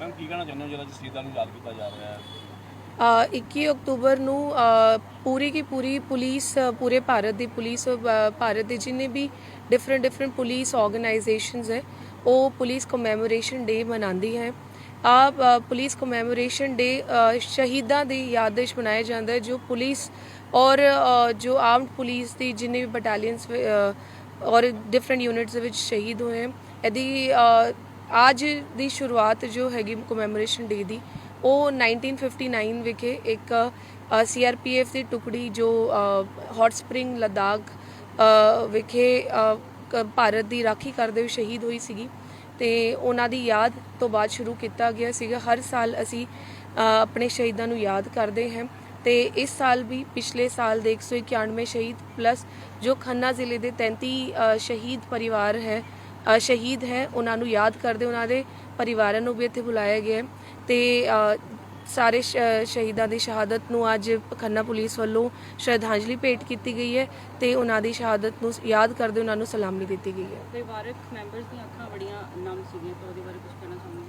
Ma'am ਕੀ ਕਹਿਣਾ ਚਾਹੁੰਦੇ ਹੋ ਜਿਹੜਾ ਸ਼ਹੀਦਾਂ ਨੂੰ ਯਾਦ ਕੀਤਾ ਜਾ ਰਿਹਾ ਹੈ? 21 ਅਕਤੂਬਰ ਨੂੰ ਪੂਰੀ ਕੀ ਪੂਰੀ ਪੁਲਿਸ, ਪੂਰੇ ਭਾਰਤ ਦੀ ਪੁਲਿਸ ਭਾਰਤ ਦੇ ਜਿੰਨੇ ਵੀ ਡਿਫਰੈਂਟ ਡਿਫਰੈਂਟ ਪੁਲਿਸ ਆਰਗੇਨਾਈਜੇਸ਼ਨਸ ਹੈ, ਉਹ ਪੁਲਿਸ ਕਮੈਮੋਰੇਸ਼ਨ ਡੇ ਮਨਾਉਂਦੀ ਹੈ। ਆ ਪੁਲਿਸ ਕਮੈਮੋਰੇਸ਼ਨ ਡੇ ਸ਼ਹੀਦਾਂ ਦੀ ਯਾਦਿਸ਼ ਮਨਾਇਆ ਜਾਂਦਾ ਹੈ, ਜੋ ਪੁਲਿਸ ਔਰ ਜੋ ਆਰਮਡ ਪੁਲਿਸ ਦੀ ਜਿੰਨੇ ਵੀ ਬਟਾਲੀਅਨਸ ਔਰ ਡਿਫਰੈਂਟ ਯੂਨਿਟਸ ਵਿੱਚ ਸ਼ਹੀਦ ਹੋਏ ਹੈ। ਇਹਦੀ ਅੱਜ ਦੀ ਸ਼ੁਰੂਆਤ ਜੋ ਹੈਗੀ ਕਮੈਮੋਰੇਸ਼ਨ ਡੇ ਦੀ, ਉਹ 1959 ਵਿਖੇ ਇੱਕ ਸੀਆਰਪੀਐਫ ਦੀ ਟੁਕੜੀ ਜੋ ਹੌਟ ਸਪ੍ਰਿੰਗ ਲਦਾਖ ਵਿਖੇ ਭਾਰਤ ਦੀ ਰਾਖੀ ਕਰਦੇ ਹੋਏ ਸ਼ਹੀਦ ਹੋਈ ਸੀਗੀ ਤੇ ਉਹਨਾਂ ਦੀ ਯਾਦ ਤੋਂ ਬਾਅਦ ਸ਼ੁਰੂ ਕੀਤਾ ਗਿਆ ਸੀਗਾ। ਹਰ ਸਾਲ ਅਸੀਂ ਆਪਣੇ ਸ਼ਹੀਦਾਂ ਨੂੰ ਯਾਦ ਕਰਦੇ ਹਾਂ ਤੇ ਇਸ ਸਾਲ ਵੀ ਪਿਛਲੇ ਸਾਲ ਦੇ 191 ਸ਼ਹੀਦ ਪਲੱਸ ਜੋ ਖੰਨਾ ਜ਼ਿਲ੍ਹੇ ਦੇ 33 ਸ਼ਹੀਦ ਪਰਿਵਾਰ ਹੈ ਸ਼ਹੀਦ ਹੈ, ਉਹਨਾਂ ਨੂੰ ਯਾਦ ਕਰਦੇ, ਉਹਨਾਂ ਦੇ ਪਰਿਵਾਰਾਂ ਨੂੰ ਵੀ ਇੱਥੇ ਬੁਲਾਇਆ ਗਿਆ ਹੈ। ਤੇ ਸਾਰੇ ਸ਼ਹੀਦਾਂ ਦੀ ਸ਼ਹਾਦਤ ਨੂੰ ਅੱਜ ਖੰਨਾ ਪੁਲਿਸ ਵੱਲੋਂ ਸ਼ਰਧਾਂਜਲੀ ਭੇਟ ਕੀਤੀ ਗਈ ਹੈ ਤੇ ਉਹਨਾਂ ਦੀ ਸ਼ਹਾਦਤ ਨੂੰ ਯਾਦ ਕਰਦੇ ਉਹਨਾਂ ਨੂੰ ਸਲਾਮੀ ਦਿੱਤੀ ਗਈ ਹੈ। ਪਰਿਵਾਰਕ ਮੈਂਬਰਸ ਦੀਆਂ ਅੱਖਾਂ ਬੜੀਆਂ ਨਮ ਸੀਗੀਆਂ ਤਾਂ ਉਹਦੇ ਬਾਰੇ ਕੁਝ ਕਹਿਣਾ ਚਾਹੁੰਦੇ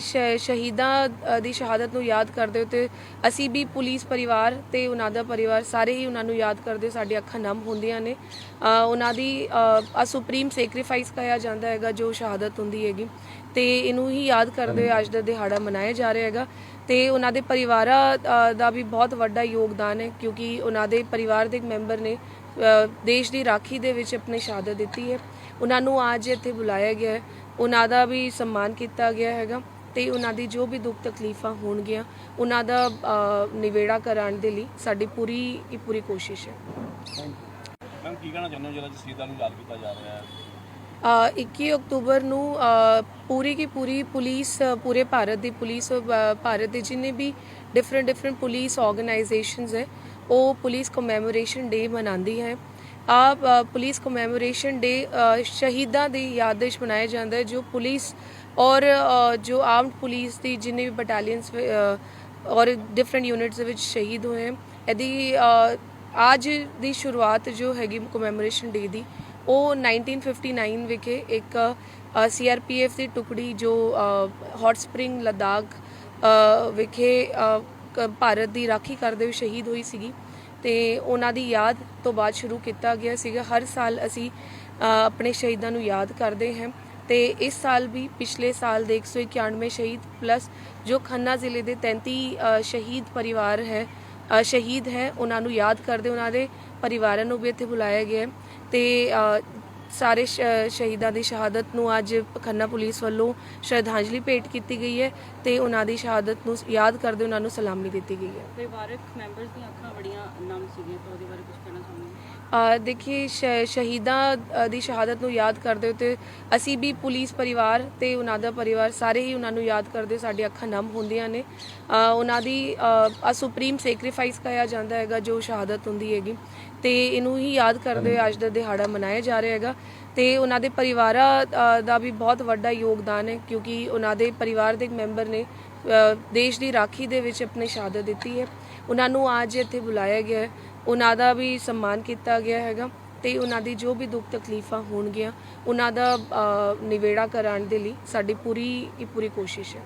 ਸ਼- ਸ਼ਹੀਦਾਂ ਦੀ ਸ਼ਹਾਦਤ ਨੂੰ ਯਾਦ ਕਰਦੇ ਹੋ ਤੇ ਅਸੀਂ ਵੀ ਪੁਲਿਸ ਪਰਿਵਾਰ ਤੇ ਉਹਨਾਂ ਦਾ ਪਰਿਵਾਰ ਸਾਰੇ ਹੀ ਉਹਨਾਂ ਨੂੰ ਯਾਦ ਕਰਦੇ ਸਾਡੀ ਅੱਖਾਂ ਨਮ ਹੁੰਦੀਆਂ ਨੇ। ਉਹਨਾਂ ਦੀ ਅ ਸੁਪਰੀਮ ਸੈਕਰੀਫਾਈਸ ਕਿਹਾ ਜਾਂਦਾ ਹੈਗਾ ਜੋ ਸ਼ਹਾਦਤ ਹੁੰਦੀ ਹੈਗੀ ਤੇ ਇਹਨੂੰ ਹੀ ਯਾਦ ਕਰਦੇ ਹੋਏ ਅੱਜ ਦਾ ਦਿਹਾੜਾ ਮਨਾਇਆ ਜਾ ਰਿਹਾ ਹੈਗਾ। ਤੇ ਉਹਨਾਂ ਦੇ ਪਰਿਵਾਰਾਂ ਦਾ ਵੀ ਬਹੁਤ ਵੱਡਾ ਯੋਗਦਾਨ ਹੈ ਕਿਉਂਕਿ ਉਹਨਾਂ ਦੇ ਪਰਿਵਾਰ ਦੇ ਇੱਕ ਮੈਂਬਰ ਨੇ ਦੇਸ਼ ਦੀ ਰਾਖੀ ਦੇ ਵਿੱਚ ਆਪਣੀ ਸ਼ਹਾਦਤ ਦਿੱਤੀ ਹੈ। ਉਹਨਾਂ ਨੂੰ ਅੱਜ ਇੱਥੇ ਬੁਲਾਇਆ ਗਿਆ ਹੈ। ਉਹਨਾਂ ਦਾ ਵੀ ਸਨਮਾਨ ਕੀਤਾ ਗਿਆ ਹੈਗਾ ਤੇ ਉਹਨਾਂ ਦੀ ਜੋ ਵੀ ਦੁੱਖ ਤਕਲੀਫਾਂ ਹੋਣਗੀਆਂ ਉਹਨਾਂ ਦਾ ਅ, ਨਿਬੇੜਾ ਕਰਾਉਣ ਦੇ ਲਈ ਸਾਡੀ ਪੂਰੀ ਹੀ ਪੂਰੀ ਕੋਸ਼ਿਸ਼ ਹੈ। ਮੈਮ ਕੀ ਕਹਿਣਾ ਚਾਹੁੰਦੇ ਹੋ ਜਿਹੜਾ ਸ਼ਹੀਦਾਂ ਨੂੰ ਯਾਦ ਕੀਤਾ ਜਾ ਰਿਹਾ ਹੈ? 21 ਅਕਤੂਬਰ ਨੂੰ ਪੂਰੀ ਕੀ ਪੂਰੀ ਪੁਲਿਸ ਪੂਰੇ ਭਾਰਤ ਦੀ ਪੁਲਿਸ ਭਾਰਤ ਦੇ ਜਿੰਨੇ ਵੀ ਡਿਫਰੈਂਟ ਡਿਫਰੈਂਟ ਪੁਲਿਸ ਆਰਗੇਨਾਈਜੇਸ਼ਨਸ ਹੈ ਉਹ ਪੁਲਿਸ ਕਮੈਮੋਰੇਸ਼ਨ ਡੇ ਮਨਾਉਂਦੀ ਹੈ। ਆ ਪੁਲਿਸ ਕਮੈਮੋਰੇਸ਼ਨ ਡੇ ਸ਼ਹੀਦਾਂ ਦੀ ਯਾਦ ਵਿੱਚ ਮਨਾਇਆ ਜਾਂਦਾ ਹੈ ਜੋ ਪੁਲਿਸ ਔਰ ਜੋ ਆਰਮਡ ਪੁਲਿਸ ਦੀ ਜਿੰਨੇ ਵੀ ਬਟਾਲੀਅਨਸ ਔਰ ਡਿਫਰੈਂਟ ਯੂਨਿਟਸ ਵਿੱਚ ਸ਼ਹੀਦ ਹੋਏ ਹੈ। ਇਹਦੀ ਅ, ਅੱਜ ਦੀ ਸ਼ੁਰੂਆਤ ਜੋ ਹੈਗੀ ਕਮੈਮੋਰੇਸ਼ਨ ਡੇ ਦੀ ਉਹ 1959 ਵਿਖੇ ਇੱਕ ਸੀਆਰਪੀਐਫ ਦੀ ਟੁਕੜੀ ਜੋ ਹੌਟ ਸਪ੍ਰਿੰਗ ਲਦਾਖ ਵਿਖੇ ਭਾਰਤ ਦੀ ਰਾਖੀ ਕਰਦੇ ਹੋਏ ਸ਼ਹੀਦ ਹੋਈ ਸੀਗੀ ਤੇ ਉਹਨਾਂ ਦੀ ਯਾਦ ਤੋਂ ਬਾਅਦ ਸ਼ੁਰੂ ਕੀਤਾ ਗਿਆ ਸੀਗਾ। ਹਰ ਸਾਲ ਅਸੀਂ ਆਪਣੇ ਸ਼ਹੀਦਾਂ ਨੂੰ ਯਾਦ ਕਰਦੇ ਹਾਂ ਤੇ ਇਸ ਸਾਲ ਵੀ ਪਿਛਲੇ ਸਾਲ ਦੇ 191 ਸ਼ਹੀਦ ਪਲੱਸ ਜੋ ਖੰਨਾ ਜ਼ਿਲ੍ਹੇ ਦੇ 33 ਸ਼ਹੀਦ ਪਰਿਵਾਰ ਹੈ ਸ਼ਹੀਦ ਹੈ, ਉਹਨਾਂ ਨੂੰ ਯਾਦ ਕਰਦੇ, ਉਹਨਾਂ ਦੇ ਪਰਿਵਾਰਾਂ ਨੂੰ ਵੀ ਇੱਥੇ ਬੁਲਾਇਆ ਗਿਆ ਤੇ ਅ, ਸਾਰੇ ਸ਼ਹੀਦਾਂ ਦੀ ਸ਼ਹਾਦਤ ਨੂੰ ਅੱਜ ਖੰਨਾ ਪੁਲਿਸ ਵੱਲੋਂ ਸ਼ਰਧਾਂਜਲੀ ਭੇਟ ਕੀਤੀ ਗਈ ਹੈ ਤੇ ਉਹਨਾਂ ਦੀ ਸ਼ਹਾਦਤ ਨੂੰ ਯਾਦ ਕਰਦੇ ਉਹਨਾਂ ਨੂੰ ਸਲਾਮੀ ਦਿੱਤੀ ਗਈ ਹੈ। ਪਰਿਵਾਰਕ ਮੈਂਬਰਸ ਦੀਆਂ ਅੱਖਾਂ ਬੜੀਆਂ ਨਮ ਸੀਗੀਆਂ ਤਾਂ ਉਹਦੇ ਬਾਰੇ ਕੁਝ ਕਹਿਣਾ ਚਾਹੁੰਦੇ ਸ਼- ਸ਼ਹੀਦਾਂ ਦੀ ਸ਼ਹਾਦਤ ਨੂੰ ਯਾਦ ਕਰਦੇ ਹੋ ਤੇ ਅਸੀਂ ਵੀ ਪੁਲਿਸ ਪਰਿਵਾਰ ਤੇ ਉਹਨਾਂ ਦਾ ਪਰਿਵਾਰ ਸਾਰੇ ਹੀ ਉਹਨਾਂ ਨੂੰ ਯਾਦ ਕਰਦੇ ਸਾਡੀ ਅੱਖਾਂ ਨਮ ਹੁੰਦੀਆਂ ਨੇ। ਉਹਨਾਂ ਦੀ ਅ ਸੁਪਰੀਮ ਸੈਕਰੀਫਾਈਸ ਕਿਹਾ ਜਾਂਦਾ ਹੈਗਾ ਜੋ ਸ਼ਹਾਦਤ ਹੁੰਦੀ ਹੈਗੀ ਤੇ ਇਹਨੂੰ ਹੀ ਯਾਦ ਕਰਦੇ ਅੱਜ ਦਾ ਦਿਹਾੜਾ ਮਨਾਇਆ ਜਾ ਰਿਹਾ ਹੈਗਾ। ਤੇ ਉਹਨਾਂ ਦੇ ਪਰਿਵਾਰਾਂ ਦਾ ਵੀ ਬਹੁਤ ਵੱਡਾ ਯੋਗਦਾਨ ਹੈ ਕਿਉਂਕਿ ਉਹਨਾਂ ਦੇ ਪਰਿਵਾਰ ਦੇ ਇੱਕ ਮੈਂਬਰ ਨੇ ਦੇਸ਼ ਦੀ ਰਾਖੀ ਦੇ ਵਿੱਚ ਆਪਣੀ ਸ਼ਹਾਦਤ ਦਿੱਤੀ ਹੈ। ਉਹਨਾਂ ਨੂੰ ਅੱਜ ਇੱਥੇ ਬੁਲਾਇਆ ਗਿਆ ਹੈ। ਉਹਨਾਂ ਦਾ ਵੀ ਸਨਮਾਨ ਕੀਤਾ ਗਿਆ ਹੈਗਾ ਤੇ ਉਹਨਾਂ ਦੀ ਜੋ ਵੀ ਦੁੱਖ ਤਕਲੀਫਾਂ ਹੋਣਗੀਆਂ ਉਹਨਾਂ ਦਾ ਅ, ਨਿਬੇੜਾ ਕਰਾਉਣ ਦੇ ਲਈ ਸਾਡੀ ਪੂਰੀ ਹੀ ਪੂਰੀ ਕੋਸ਼ਿਸ਼ ਹੈ।